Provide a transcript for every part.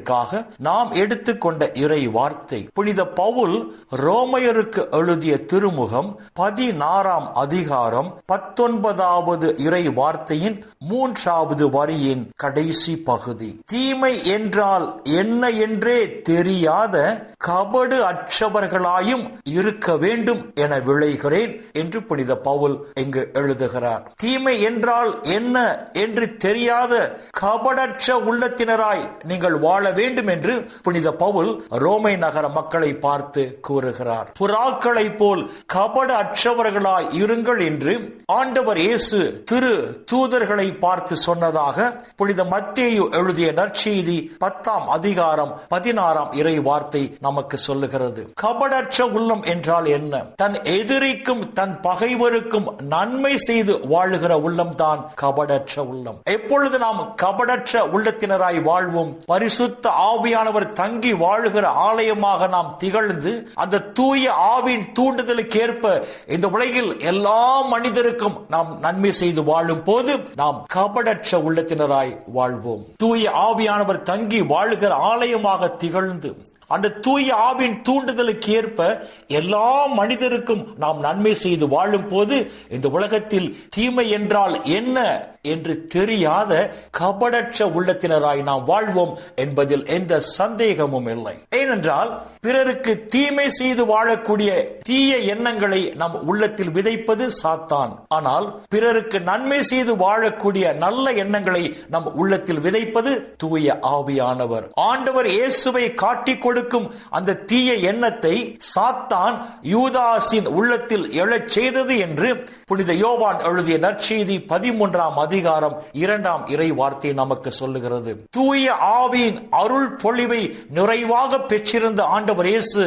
தியானத்திற்காக நாம் எடுத்துக்கொண்ட இறை வார்த்தை புனித பவுல் ரோமையருக்கு எழுதிய திருமுகம் பதினாறாம் அதிகாரம் பத்தொன்பதாவது இறை வார்த்தையின் மூன்றாவது வரியின் கடைசி பகுதி. தீமை என்றால் என்ன என்றே தெரியாத கபடு அற்றவர்களாயும் இருக்க வேண்டும் என விளைகிறேன் என்று புனித பவுல் இங்கு எழுதுகிறார். தீமை என்றால் என்ன என்று தெரியாத கபடற்ற உள்ளத்தினராய் நீங்கள் வாழ வேண்டும் என்று புனித பவுல் ரோமை நகர மக்களை பார்த்து கூறுகிறார். புறாக்களை போல் கபட அற்றவர்களாய் இருங்கள் என்று ஆண்டவர் இயேசு திரு தூதர்களை பார்த்து சொன்னதாக புனித மத்தேயு எழுதிய நற்செய்தி பத்தாம் அதிகாரம் பதினாறாம் இறை வார்த்தை நமக்கு சொல்லுகிறது. கபடற்ற உள்ளம் என்றால் என்ன? தன் எதிரிக்கும் தன் பகைவருக்கும் நன்மை செய்து வாழுகிற உள்ளம் தான் கபடற்ற உள்ளம். எப்பொழுது நாம் கபடற்ற உள்ளத்தினராய் வாழ்வோம் பரிசுத்த ஆவியானவர் தங்கி வாழுகிற ஆலயமாக நாம் திகழ்ந்து அந்த தூய ஆவின் தூண்டுதலுக்கு ஏற்ப இந்த உலகில் எல்லா மனிதருக்கும் நாம் நன்மை செய்து வாழும் போது நாம் கபடற்ற உள்ளத்தினராய் வாழ்வோம். தூய ஆவியானவர் தங்கி வாழுகிற ஆலயமாக திகழ்ந்து அந்த தூய ஆவின் தூண்டுதலுக்கு ஏற்ப எல்லா மனிதருக்கும் நாம் நன்மை செய்து வாழும் போது இந்த உலகத்தில் தீமை என்றால் என்ன என்று தெரியாத கபடற்ற உள்ளத்தினராய் நாம் வாழ்வோம் என்பதில் எந்த சந்தேகமும் இல்லை. ஏனென்றால் பிறருக்கு தீமை செய்து வாழக்கூடிய தீய எண்ணங்களை நம் உள்ளத்தில் விதைப்பது சாத்தான். ஆனால் பிறருக்கு நன்மை செய்து வாழக்கூடிய நல்ல எண்ணங்களை நம் உள்ளத்தில் விதைப்பது தூய ஆவியானவர். ஆண்டவர் இயேசுவை காட்டி கொடுக்கும் அந்த தீய எண்ணத்தை சாத்தான் யூதாசின் உள்ளத்தில் எழச் செய்தது என்று புனித யோவான் எழுதிய நற்செய்தி பதிமூன்றாம் அதிகாரம் இரண்டாம் இறை வார்த்தை நமக்கு சொல்லுகிறது. தூய ஆவியின் அருள் பொழிவை நிறைவாக பெற்றிருந்த ஆண்டு ஆண்டவர் இயேசு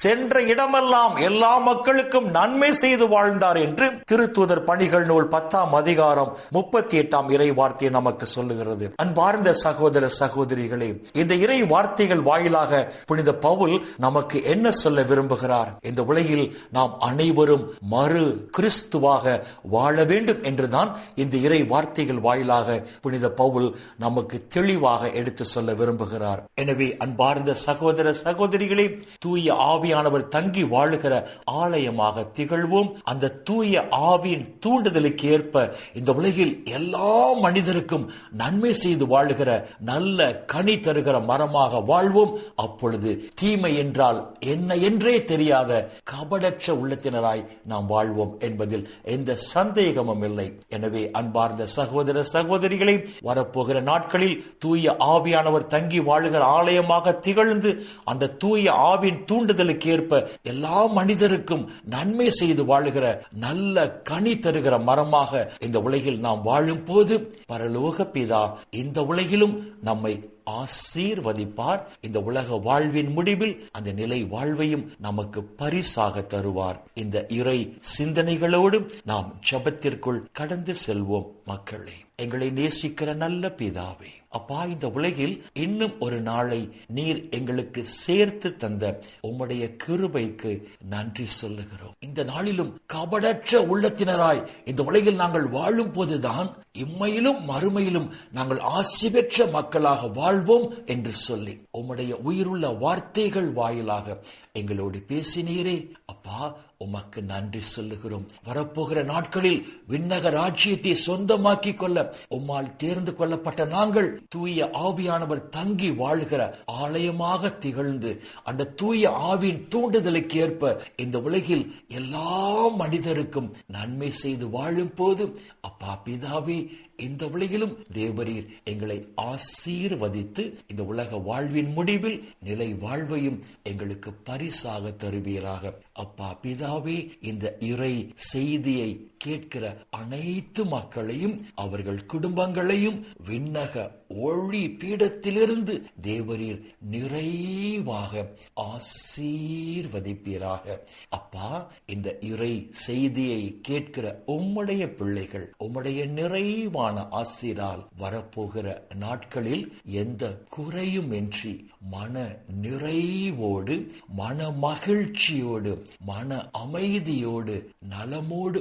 சென்ற இடமெல்லாம் எல்லா மக்களுக்கும் நன்மை செய்து வாழ்ந்தார் என்று திருத்தூதர் பணிகள் நூல் பத்தாம் அதிகாரம் முப்பத்தி எட்டாம் இறை வார்த்தை நமக்கு சொல்லுகிறது. அன்பார்ந்த சகோதர சகோதரிகளே இந்த இறை வார்த்தைகள் வாயிலாக புனித பவுல் நமக்கு என்ன சொல்ல விரும்புகிறார்? இந்த உலகில் நாம் அனைவரும் மறு கிறிஸ்துவாக வாழ வேண்டும் என்றுதான் இந்த இறை வார்த்தைகள் வாயிலாக புனித பவுல் நமக்கு தெளிவாக எடுத்து சொல்ல விரும்புகிறார். எனவே அன்பார்ந்த சகோதர சகோதரிகளே தூய ஆவியானவர் தங்கி வாழுகிற ஆலயமாக திகழ்வோம். அந்த தூய ஆவியின் தூண்டுதலுக்கு ஏற்ப இந்த உலகில் எல்லா மனிதருக்கும் நன்மை செய்து வாழுகிற நல்ல கனி தருகிற மரமாக வாழ்வோம். அப்பொழுது தீமை என்றால் என்ன என்றே தெரியாத கபடற்ற உள்ளத்தினராய் நாம் வாழ்வோம் என்பதில் எந்த சந்தேகமும் இல்லை. எனவே அன்பார்ந்த சகோதர சகோதரிகளை வரப்போகிற நாட்களில் தூய ஆவியானவர் தங்கி வாழுகிற ஆலயமாக திகழ்ந்து அந்த தூய ஆவின் தூண்டுதலுக்கு ஏற்ப எல்லா மனிதருக்கும் நன்மை செய்து வாழுகிற நல்ல கனி தருகிற மரமாக இந்த உலகில் நாம் வாழும் போது பரலோக பிதா இந்த உலகிலும் நம்மை ஆசீர்வதிப்பார். இந்த உலக வாழ்வின் முடிவில் அந்த நிலை வாழ்வையும் நமக்கு பரிசாக தருவார். இந்த இறை சிந்தனைகளோடு நாம் ஜபத்திற்குள் கடந்து செல்வோம் மக்களே. எங்களை நேசிக்கிற நல்ல பிதாவே அப்பா இந்த உலகில் இன்னும் ஒரு நாளை நீர் எங்களுக்கு சேர்த்து தந்த உம்முடைய கிருபைக்கு நன்றி சொல்லுகிறோம். இந்த நாளிலும் கபடற்ற உள்ளத்தினராய் இந்த உலகில் நாங்கள் வாழும் போதுதான் இம்மையிலும் மறுமையிலும் நாங்கள் ஆசி பெற்ற மக்களாக வாழ்வோம் என்று சொல்லி உம்முடைய உயிருள்ள வார்த்தைகள் வாயிலாக எங்களோடு பேசினீரே. அப்பா உமக்கு நன்றி சொல்லுகிறோம். வரப்போகிற நாட்களில் விண்ணக ராஜ்யத்தை சொந்தமாக்கிக் கொள்ள உம்மால் தேர்ந்து கொள்ளப்பட்ட நாங்கள் தூய ஆவியானவர் தங்கி வாழ்கிற ஆலயமாக திகழ்ந்து அந்த தூய ஆவியின் தூண்டுதலுக்கு ஏற்ப இந்த உலகில் எல்லா மனிதருக்கும் நன்மை செய்து வாழும் போது அப்பா பிதாவே இந்த உலகிலும் தேவரீர் எங்களை ஆசீர்வதித்து இந்த உலக வாழ்வின் முடிவில் நிலை வாழ்வையும் எங்களுக்கு பரிசாக தருவீராக. அப்பா பிதாவே இந்த இறை செய்தியை கேட்கிற அனைத்து மக்களையும் அவர்கள் குடும்பங்களையும் விண்ணக ஒளி பீடத்திலிருந்து தேவரீர் நிறைவாக ஆசீர்வதிப்பீராக. அப்பா இந்த இறை செய்தியை கேட்கிற உம்முடைய பிள்ளைகள் உம்முடைய நிறைவான ஆசிரால் வரப்போகிற நாட்களில் எந்த குறையும் இன்றி மன நிறைவோடு மன மகிழ்ச்சியோடு மன அமைதியோடு நலமோடு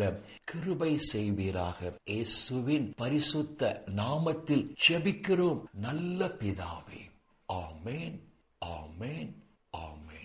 வாழ கிருபை செய்வீராக. இயேசுவின் பரிசுத்த நாமத்தில் செபிக்கிறோம் நல்ல பிதாவே. ஆமேன் ஆமேன் ஆமேன்.